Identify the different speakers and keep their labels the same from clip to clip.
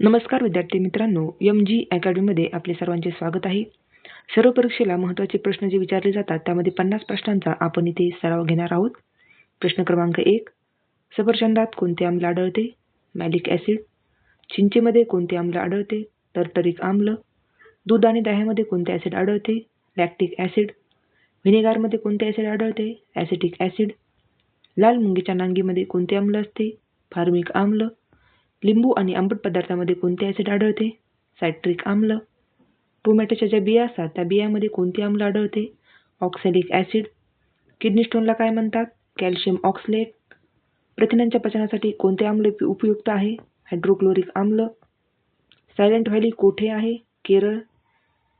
Speaker 1: नमस्कार विद्यार्थी मित्रांनो एम जी अकॅडमीमध्ये आपले सर्वांचे स्वागत आहे. सर्व परीक्षेला महत्त्वाचे प्रश्न जे विचारले जातात त्यामध्ये पन्नास प्रश्नांचा आपण इथे सराव घेणार आहोत. प्रश्न क्रमांक एक सफरचंदात कोणते आम्ल आढळते? Malic acid. चिंचेमध्ये कोणते आम्ल आढळते? टर्टरिक आम्ल. दूध आणि दह्यामध्ये कोणते ॲसिड आढळते? Lactic acid. व्हिनेगारमध्ये कोणते ॲसिड आढळते? Acetic acid. लाल मुंगीच्या नांगीमध्ये कोणते आम्ल असते? फार्मिक आम्ल. लिंबू आणि आंबट पदार्थामध्ये कोणते ॲसिड आढळते? सायट्रिक आम्ल. टोमॅटोच्या ज्या बिया असतात त्या बियामध्ये कोणते आम्ल आढळते? Oxalic acid. किडनी स्टोनला काय म्हणतात? Calcium oxalate. प्रथिनांच्या पचनासाठी कोणते आम्ल उपयुक्त आहे? हायड्रोक्लोरिक आम्ल. सायलेंट व्हॅली कोठे आहे? केरळ.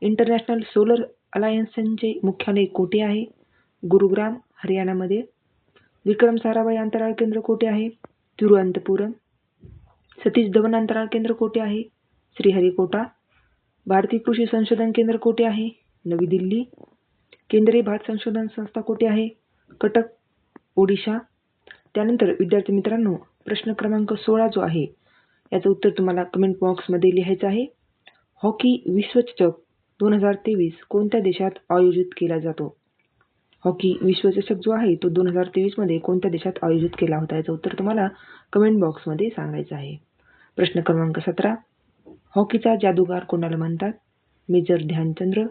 Speaker 1: इंटरनॅशनल सोलर अलायन्सचे मुख्यालय कोठे आहे? गुरुग्राम हरियाणामध्ये. विक्रम साराभाई अंतराळ केंद्र कोठे आहे? तिरुअनंतपुरम. सतीश धवन अंतराळ केंद्र कोठे आहे? श्रीहरिकोटा. भारतीय कृषी संशोधन केंद्र कोठे आहे? नवी दिल्ली. केंद्रीय भात संशोधन संस्था कोठे आहे? कटक ओडिशा. त्यानंतर विद्यार्थी मित्रांनो प्रश्न क्रमांक सोळा जो आहे याचं उत्तर तुम्हाला कमेंट बॉक्समध्ये लिहायचं आहे. हॉकी विश्वचषक दोन हजार तेवीस कोणत्या देशात आयोजित केला जातो? हॉकी विश्वचषक जो आहे तो दोन हजार तेवीसमध्ये कोणत्या देशात आयोजित केला होता याचं उत्तर तुम्हाला कमेंट बॉक्समध्ये सांगायचं आहे. प्रश्न क्रमांक सतरा. हॉकीचा जादूगार कोणाला म्हणतात? मेजर ध्यानचंद्र.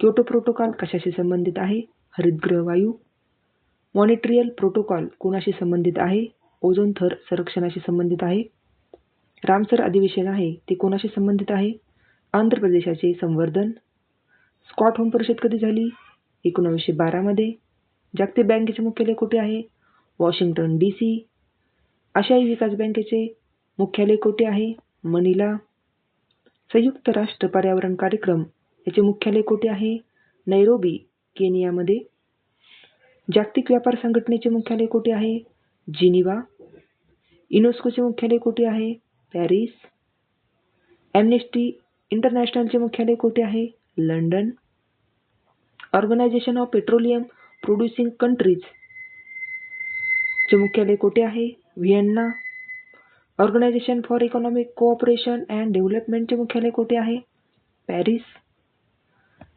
Speaker 1: क्योटो प्रोटोकॉल कशाशी संबंधित आहे? हरितगृह वायू. मॉनिट्रियल प्रोटोकॉल कोणाशी संबंधित आहे? ओझोन थर संरक्षणाशी संबंधित आहे. रामसर अधिवेशन आहे ते कोणाशी संबंधित आहे? आंध्र प्रदेशाचे संवर्धन. स्कॉट होम परिषद कधी झाली? एकोणावीसशे बारामध्ये जागतिक बँकेचे मुख्यालय कुठे आहे? Washington D C. आशियाई विकास बँकेचे मुख्यालय कोठे आहे? मनिला संयुक्त राष्ट्र पर्यावरण कार्यक्रम. याचे मुख्यालय कोठे आहे? नैरोबी केनियामध्ये. जागतिक व्यापार संघटनेचे मुख्यालय कोठे आहे? जिनिवा. युनेस्कोचे मुख्यालय कोठे आहे? पॅरिस. ॲम्नेस्टी इंटरनॅशनलचे मुख्यालय कोठे आहे? London. Organisation of petroleum producing countries चे मुख्यालय कोठे आहे? Vienna. Organisation for economic cooperation and डेव्हलपमेंटचे मुख्यालय कोठे आहे? पॅरिस.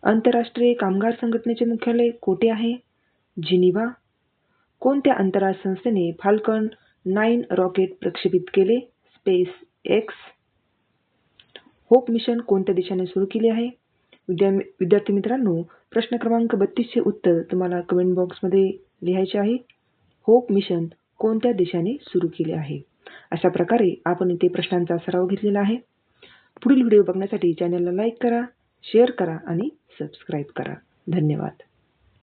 Speaker 1: आंतरराष्ट्रीय कामगार संघटनेचे मुख्यालय कोठे आहे? जिनिव्हा. कोणत्या अंतराळ संस्थेने फाल्कन नाईन रॉकेट प्रक्षेपित केले? स्पेस एक्स होप मिशन कोणत्या देशाने सुरू केले आहे? विद्या विद्यार्थी मित्रांनो प्रश्न क्रमांक बत्तीसचे उत्तर तुम्हाला कमेंट बॉक्समध्ये लिहायचे आहे. होप मिशन कोणत्या देशाने सुरू केले आहे? अशा प्रकारे आपण इथे प्रश्नांचा सराव घेतलेला आहे. पुढील व्हिडिओ बघण्यासाठी चॅनलला लाईक करा शेअर करा आणि सबस्क्राईब करा. धन्यवाद.